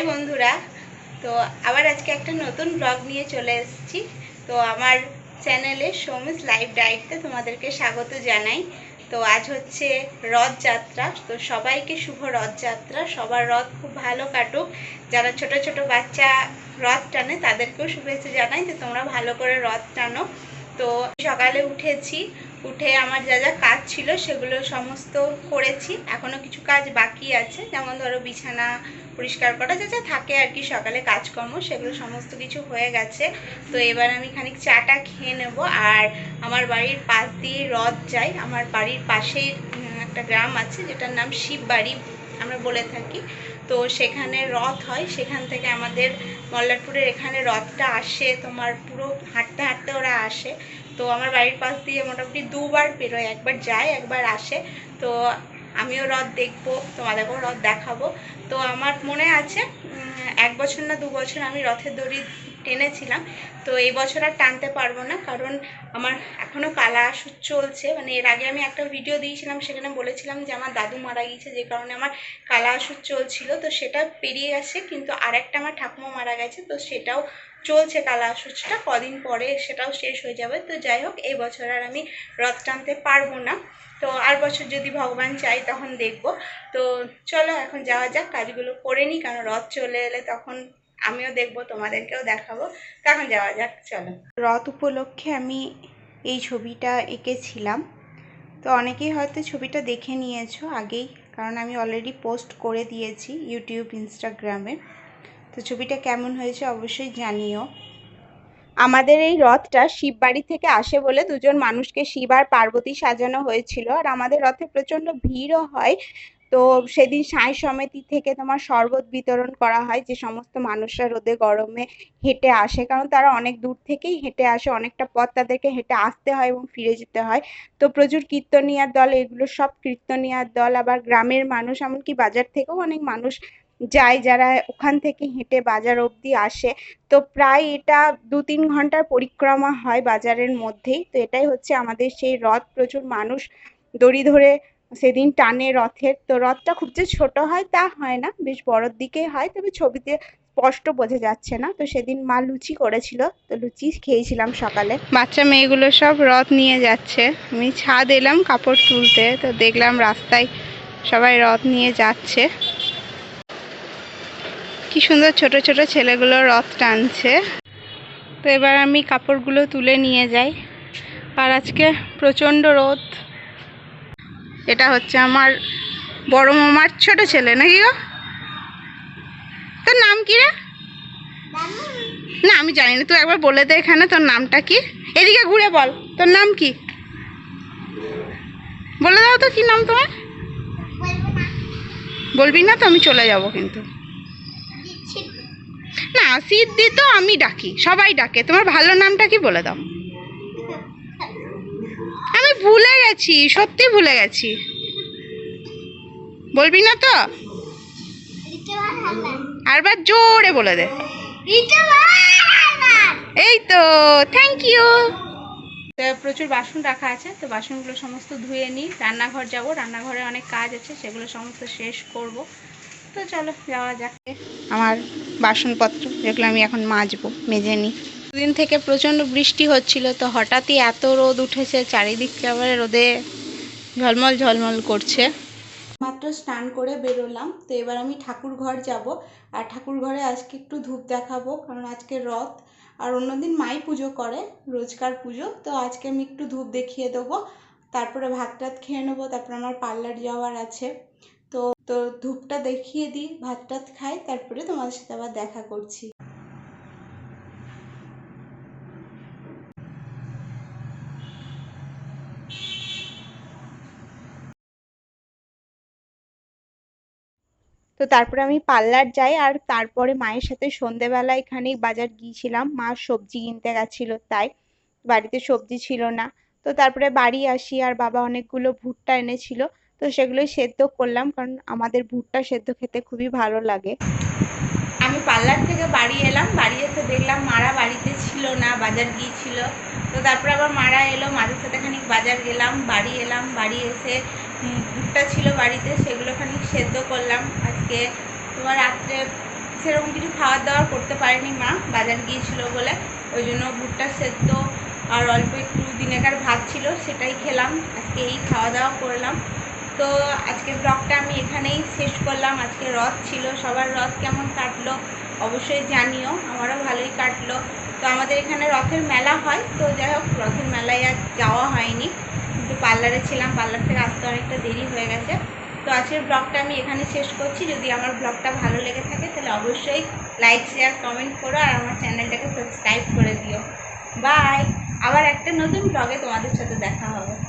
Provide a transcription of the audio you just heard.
High বন্ধুরা। তো আবার আজকে একটা নতুন ব্লগ নিয়ে চলে এসেছি। তো আমার চ্যানেলে সৌমিস লাইভ ডায়েটতে তোমাদেরকে স্বাগত জানাই। তো আজ হচ্ছে রথযাত্রা। তো সবাইকে শুভ রথযাত্রা। সবার রথ খুব ভালো কাটুক। যারা ছোট ছোট বাচ্চা রথ টানে, তাদেরকেও শুভেচ্ছা জানাই যে তোমরা ভালো করে রথ টানো। তো সকালে উঠেছি। উঠে আমার যা যা কাজ ছিল, সেগুলো সমস্ত করেছি। এখনও কিছু কাজ বাকি আছে। যেমন ধরো বিছানা পরিষ্কার করা যা যা থাকে আর কি, সকালে কাজকর্ম, সেগুলো সমস্ত কিছু হয়ে গেছে। তো এবার আমি খানিক চাটা খেয়ে নেব। আর আমার বাড়ির পাশ দিয়ে রথ যায় আমার বাড়ির পাশেই একটা গ্রাম আছে, যেটার নাম শিববাড়ি, আমরা বলে থাকি। তো সেখানে রথ হয়, সেখান থেকে আমাদের মল্লারপুরের এখানে রথটা আসে, তোমার পুরো হাঁটতে হাঁটতে ওরা আসে। তো আমার বাড়ির পাশ দিয়ে মোটামুটি দুবার বেরোয়, একবার যায়, একবার আসে। তো আমিও রথ দেখব, তোমাদেরকেও রথ দেখাবো। তো আমার মনে আছে এক বছর না দু বছর আমি রথের দড়ি টেনেছিলাম। তো এই বছর আর টানতে পারব না, কারণ আমার এখনও কালা আসুর চলছে। মানে এর আগে আমি একটা ভিডিও দিয়েছিলাম, সেখানে বলেছিলাম যে আমার দাদু মারা গিয়েছে, যে কারণে আমার কালা আসুর চলছিল। তো সেটা পেরিয়ে গেছে, কিন্তু আর একটা আমার ঠাকুমা মারা গেছে, তো সেটাও চলছে কালা আসুচটা কদিন পরে সেটাও শেষ হয়ে যাবে। তো যাই হোক, এই বছর আর আমি রথ টানতে পারব না। তো আর বছর যদি ভগবান চাই তখন দেখব। তো চলো, এখন যাওয়া যাক, কাজগুলো করে নিই, কারণ রথ চলে এলে তখন আমিও দেখব, তোমাদেরকেও দেখাবো। তখন যাওয়া যাক, চলো। রথ উপলক্ষে আমি এই ছবিটা এঁকেছিলাম। তো অনেকেই হয়তো ছবিটা দেখে নিয়েছো আগেই, কারণ আমি অলরেডি পোস্ট করে দিয়েছি ইউটিউব, ইনস্টাগ্রামে। তো ছবিটা কেমন হয়েছে অবশ্যই জানিও। আমাদের এই রথটা শিববাড়ি থেকে আসে বলে দুজন মানুষকে শিব আর পার্বতী সাজানো হয়েছিল। আর আমাদের রথে প্রচণ্ড ভিড়ও হয়। তো সেদিন সাঁই সমিতি থেকে তোমার শরবত বিতরণ করা হয়, যে সমস্ত মানুষরা রোদে গরমে হেঁটে আসে। কারণ তারা অনেক দূর থেকেই হেঁটে আসে, অনেকটা পথ তাদেরকে হেঁটে আসতে হয় এবং ফিরে যেতে হয়। তো প্রচুর কীর্তনিয়ার দল, এগুলো সব কীর্তনিয়ার দল, আবার গ্রামের মানুষ, এমনকি বাজার থেকেও অনেক মানুষ যায় যারা ওখান থেকে হেঁটে বাজার অবধি আসে। তো প্রায় এটা দু তিন ঘণ্টার পরিক্রমা হয় বাজারের মধ্যেই। তো এটাই হচ্ছে আমাদের সেই রথ, প্রচুর মানুষ দড়ি ধরে সেদিন টানে রথের, তো রথটা খুব যে ছোট হয় তা হয় না, বেশ বড়োর দিকেই হয়, তবে ছবিতে স্পষ্ট বোঝা যাচ্ছে না। তো সেদিন মা লুচি করেছিল, তো লুচি খেয়েছিলাম সকালে। বাচ্চা মেয়েগুলো সব রথ নিয়ে যাচ্ছে। আমি ছাদ এলাম কাপড় তুলতে, তো দেখলাম রাস্তায় সবাই রথ নিয়ে যাচ্ছে। কি সুন্দর ছোট ছোট ছেলেগুলো রথ টানছে। তো এবার আমি কাপড়গুলো তুলে নিয়ে যাই। আর আজকে প্রচণ্ড রোদ। এটা হচ্ছে আমার বড় মামার ছোট ছেলে, নাকি গো? তোর নাম কি রে? না, আমি জানি না তুই একবার বলে দে এখানে, তোর নামটা কি? এদিকে ঘুরে বল, তোর নাম কি? বলে দাও তো কি নাম তোমার? বলবি না তো, আমি চলে যাব কিন্তু। না সিদ্ধি তো আমি ডাকি, সবাই ডাকে, তোমার ভালো নামটা কি বলে দাও। ভুলে গেছি, সত্যি ভুলে গেছি। বলবি না তো? আরবার জোরে বলে দে। এই তো থ্যাংক ইউ প্রচুর বাসন রাখা আছে, তো বাসনগুলো সমস্ত ধুয়ে নিই। রান্নাঘর যাব, রান্নাঘরে অনেক কাজ আছে, সেগুলো সমস্ত শেষ করব। তো চলো যাওয়া যাক। আমার বাসনপত্র, যেগুলো আমি এখন মাজবো, মেজে নিই। দুদিন থেকে প্রচণ্ড বৃষ্টি হচ্ছিল, তো হঠাৎই এত রোদ উঠেছে চারিদিক আবার রোদে ঝলমল ঝলমল করছে। মাত্র স্নান করে বেরোলাম, তো এবার আমি ঠাকুর ঘর যাব। আর ঠাকুর ঘরে আজকে একটু ধূপ দেখাবো, কারণ আজকে রথ। আর অন্যদিন মাই পুজো করে, রোজকার পুজো, তো আজকে আমি একটু ধূপ দেখিয়ে দেবো। তারপরে ভাত টাত খেয়ে নেব, তারপরে আমার পার্লার যাওয়ার আছে। তো তো ধূপটা দেখিয়ে দিই, ভাত টাত খাই, তারপরে তোমাদের সাথে আবার দেখা করছি। তো তারপরে আমি পার্লার যাই আর তারপরে মায়ের সাথে সন্ধেবেলায় খানিক বাজার গিয়েছিলাম। মা সবজি কিনতে গেছিল তাই। বাড়িতে সবজি ছিল না। তো তারপরে বাড়ি আসি আর বাবা অনেকগুলো ভুট্টা এনেছিল। তো সেগুলোই সেদ্ধ করলাম কারণ আমাদের ভুট্টা সেদ্ধ খেতে খুবই ভালো লাগে। আমি পার্লার থেকে বাড়ি এলাম। বাড়ি এসে দেখলাম মারা বাড়িতে ছিল না, বাজার গিয়েছিল। তো তারপরে আবার মারা এলো। মাদের সাথে খানিক বাজার গেলাম, বাড়ি এলাম। বাড়ি এসে ভুট্টা ছিল বাড়িতে, সেগুলো খানিক সেদ্ধ করলাম। আজকে তোমার রাত্রে সেরকম কিছু খাবার দাবার করতে পারেনি মা, বাজার গিয়েছিল বলে। ওই জন্য ভুট্টা সেদ্ধ আর অল্প একটু দিনেকার ভাত ছিল, সেটাই খেলাম। আজকে এই খাওয়া দাওয়া করলাম। তো আজকের ব্লগটা আমি এখানেই শেষ করলাম। আজকে রথ ছিল, সবার রথ কেমন কাটলো অবশ্যই জানিও, আমারও ভালোই কাটলো। তো আমাদের এখানে রথের মেলা হয়, তো যাই হোক, রথের মেলায় আর যাওয়া হয়নি। পার্লারে ছিলাম, পার্লার থেকে আসতে অনেকটা দেরি হয়ে গেছে। তো আজকের ব্লগটা আমি এখানে শেষ করছি। যদি আমার ব্লগটা ভালো লেগে থাকে, তাহলে অবশ্যই লাইক শেয়ার কমেন্ট করো আর আমার চ্যানেলটাকে সাবস্ক্রাইব করে দিও। বাই আবার একটা নতুন ব্লগে তোমাদের সাথে দেখা হবে।